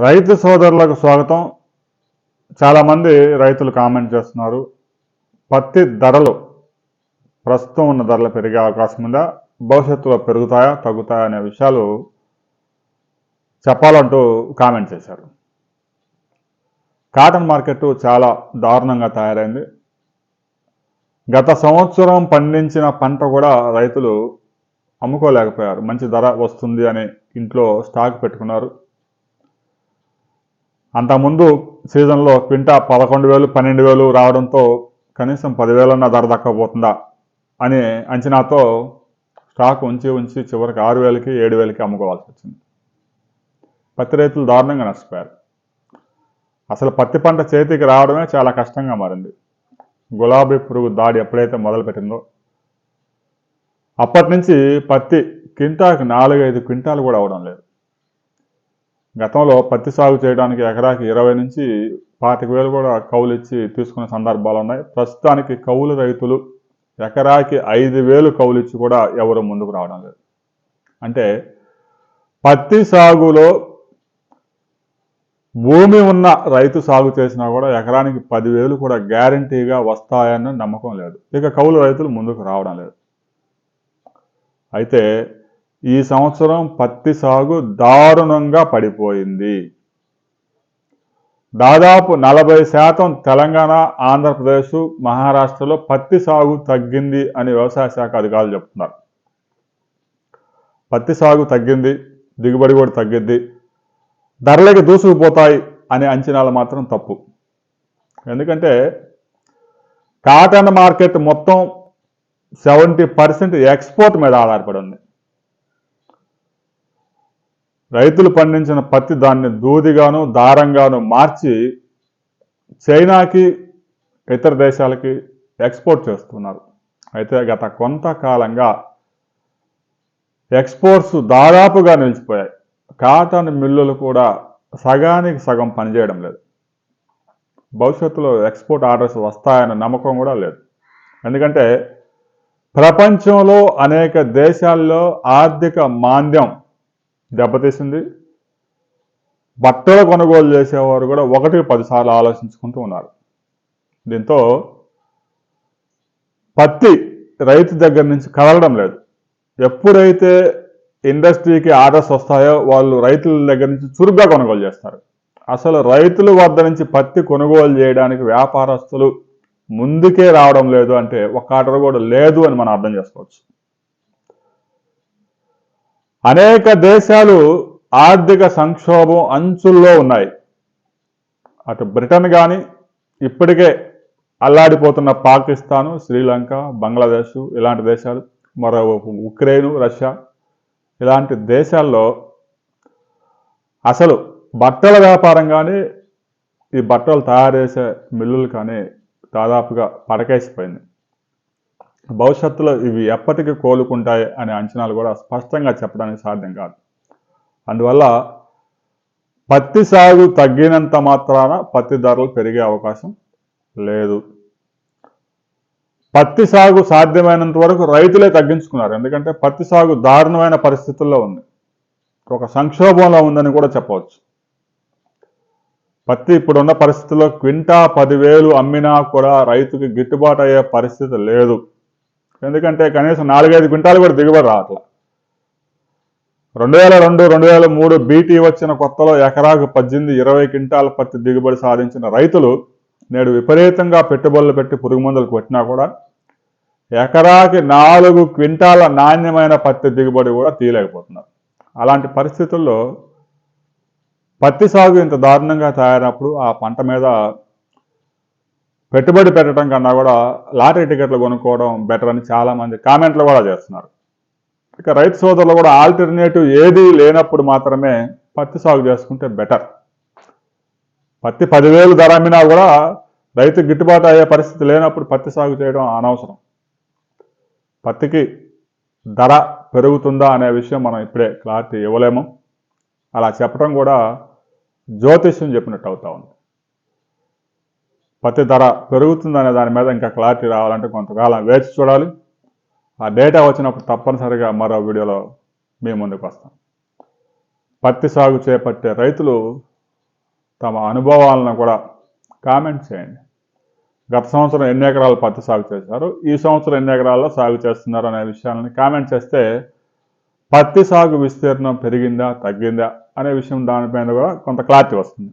రైతు సోదరులకు స్వాగతం. చాలామంది రైతులు కామెంట్ చేస్తున్నారు. పత్తి ధరలు ప్రస్తుతం ఉన్న ధరలు పెరిగే అవకాశం ఉందా? భవిష్యత్తులో పెరుగుతాయా తగ్గుతాయా అనే విషయాలు చెప్పాలంటూ కామెంట్ చేశారు. కాటన్ మార్కెట్ చాలా దారుణంగా తయారైంది. గత సంవత్సరం పండించిన పంట కూడా రైతులు అమ్ముకోలేకపోయారు. మంచి ధర వస్తుంది అని ఇంట్లో స్టాక్ పెట్టుకున్నారు. అంతకుముందు సీజన్లో క్వింటా పదకొండు వేలు పన్నెండు వేలు రావడంతో కనీసం పదివేలన్న ధర దక్కకపోతుందా అనే అంచనాతో స్టాక్ ఉంచి ఉంచి చివరికి ఆరు వేలకి ఏడు వేలకి అమ్ముకోవాల్సి వచ్చింది. పత్తి రైతులు దారుణంగా నష్టపోయారు. అసలు పత్తి పంట చేతికి రావడమే చాలా కష్టంగా మారింది. గులాబీ పురుగు దాడి ఎప్పుడైతే మొదలుపెట్టిందో అప్పటి నుంచి పత్తి క్వింటాకి నాలుగైదు క్వింటాలు కూడా అవడం లేదు. గతంలో పత్తి సాగు చేయడానికి ఎకరాకి ఇరవై నుంచి పాతిక వేలు కూడా కౌలు ఇచ్చి తీసుకునే సందర్భాలు ఉన్నాయి. ప్రస్తుతానికి కౌలు రైతులు ఎకరాకి ఐదు వేలు కౌలు ఇచ్చి కూడా ఎవరు ముందుకు రావడం లేదు. అంటే పత్తి సాగులో భూమి ఉన్న రైతు సాగు చేసినా కూడా ఎకరానికి పదివేలు కూడా గ్యారంటీగా వస్తాయన్న నమ్మకం లేదు. ఇక కౌలు రైతులు ముందుకు రావడం లేదు. అయితే ఈ సంవత్సరం పత్తి సాగు దారుణంగా పడిపోయింది. దాదాపు నలభై శాతం తెలంగాణ ఆంధ్రప్రదేశ్ మహారాష్ట్రలో పత్తి సాగు తగ్గింది అని వ్యవసాయ శాఖ అధికారులు చెప్తున్నారు. పత్తి సాగు తగ్గింది దిగుబడి కూడా తగ్గింది. ధరలకి దూసుకుపోతాయి అనే అంచనాలు మాత్రం తప్పు. ఎందుకంటే కాటన్ మార్కెట్ మొత్తం సెవెంటీ పర్సెంట్ ఎక్స్పోర్ట్ మీద ఆధారపడి ఉంది. రైతులు పండించిన పత్తి దాన్ని దూదిగాను దారంగాను మార్చి చైనాకి ఇతర దేశాలకి ఎక్స్పోర్ట్ చేస్తున్నారు. అయితే గత కొంతకాలంగా ఎక్స్పోర్ట్స్ దాదాపుగా నిలిచిపోయాయి. కాటన్ మిల్లులు కూడా సగానికి సగం పనిచేయడం లేదు. భవిష్యత్తులో ఎక్స్పోర్ట్ ఆర్డర్స్ వస్తాయన్న నమ్మకం కూడా లేదు. ఎందుకంటే ప్రపంచంలో అనేక దేశాల్లో ఆర్థిక మాంద్యం దెబ్బతీసింది. బట్టలు కొనుగోలు చేసేవారు కూడా ఒకటి పదిసార్లు ఆలోచించుకుంటూ ఉన్నారు. దీంతో పత్తి రైతు దగ్గర నుంచి కదలడం లేదు. ఎప్పుడైతే ఇండస్ట్రీకి ఆర్డర్స్ వస్తాయో వాళ్ళు రైతుల దగ్గర నుంచి చురుగ్గా కొనుగోలు చేస్తారు. అసలు రైతుల వద్ద నుంచి పత్తి కొనుగోలు చేయడానికి వ్యాపారస్తులు ముందుకే రావడం లేదు అంటే ఒక ఆర్డర్ కూడా లేదు అని మనం అర్థం చేసుకోవచ్చు. అనేక దేశాలు ఆర్థిక సంక్షోభం అంచుల్లో ఉన్నాయి. అటు బ్రిటన్ కానీ ఇప్పటికే అల్లాడిపోతున్న పాకిస్తాను శ్రీలంక బంగ్లాదేశ్ ఇలాంటి దేశాలు మరో ఉక్రెయిన్ రష్యా ఇలాంటి దేశాల్లో అసలు బట్టల వ్యాపారం కానీ ఈ బట్టలు తయారు చేసే మిల్లులు కానీ దాదాపుగా పడకేసిపోయింది భవిష్యత్తులో ఇవి ఎప్పటికీ కోలుకుంటాయి అనే అంచనాలు కూడా స్పష్టంగా చెప్పడానికి సాధ్యం కాదు. అందువల్ల పత్తి సాగు తగ్గినంత మాత్రాన పత్తి ధరలు పెరిగే అవకాశం లేదు. పత్తి సాగు సాధ్యమైనంత వరకు రైతులే తగ్గించుకున్నారు. ఎందుకంటే పత్తి సాగు దారుణమైన పరిస్థితుల్లో ఉంది. ఒక సంక్షోభంలో ఉందని కూడా చెప్పవచ్చు. పత్తి ఇప్పుడున్న పరిస్థితుల్లో క్వింటా పదివేలు అమ్మినా కూడా రైతుకి గిట్టుబాటు అయ్యే పరిస్థితి లేదు. ఎందుకంటే కనీసం నాలుగైదు క్వింటాలు కూడా దిగుబడి రావట్లా. రెండు వేల రెండు రెండు వేల మూడు బీటీ వచ్చిన కొత్తలో ఎకరాకు పద్దెనిమిది ఇరవై క్వింటాల పత్తి దిగుబడి సాధించిన రైతులు నేడు విపరీతంగా పెట్టుబడులు పెట్టి పురుగు మందులు కొట్టినా కూడా ఎకరాకి నాలుగు క్వింటాల నాణ్యమైన పత్తి దిగుబడి కూడా తీయలేకపోతున్నారు. అలాంటి పరిస్థితుల్లో పత్తి సాగు ఇంత దారుణంగా తయారైనప్పుడు ఆ పంట మీద పెట్టుబడి పెట్టడం కన్నా కూడా లాటరీ టికెట్లు కొనుక్కోవడం బెటర్ అని చాలామంది కామెంట్లు కూడా చేస్తున్నారు. ఇక రైతు సోదరులు కూడా ఆల్టర్నేటివ్ ఏది లేనప్పుడు మాత్రమే పత్తి సాగు చేసుకుంటే బెటర్ పత్తి పదివేలు ధర అమ్మినా కూడా రైతు గిట్టుబాటు అయ్యే పరిస్థితి లేనప్పుడు పత్తి సాగు చేయడం అనవసరం. పత్తికి ధర పెరుగుతుందా అనే విషయం మనం ఇప్పుడే క్లారిటీ ఇవ్వలేము. అలా చెప్పడం కూడా జ్యోతిష్యం చెప్పినట్టు అవుతా ఉంది. పత్తి ధర పెరుగుతుందనే దాని మీద ఇంకా క్లారిటీ రావాలంటే కొంతకాలం వేచి చూడాలి. ఆ డేటా వచ్చినప్పుడు తప్పనిసరిగా మరో వీడియోలో మీ ముందుకు వస్తాం. పత్తి సాగు చేపట్టే రైతులు తమ అనుభవాలను కూడా కామెంట్ చేయండి. గత సంవత్సరం ఎన్ని ఎకరాలు పత్తి సాగు చేశారు? ఈ సంవత్సరం ఎన్ని ఎకరాల్లో సాగు చేస్తున్నారు అనే విషయాలని కామెంట్ చేస్తే పత్తి సాగు విస్తీర్ణం పెరిగిందా తగ్గిందా అనే విషయం దానిపైన కూడా కొంత క్లారిటీ వస్తుంది.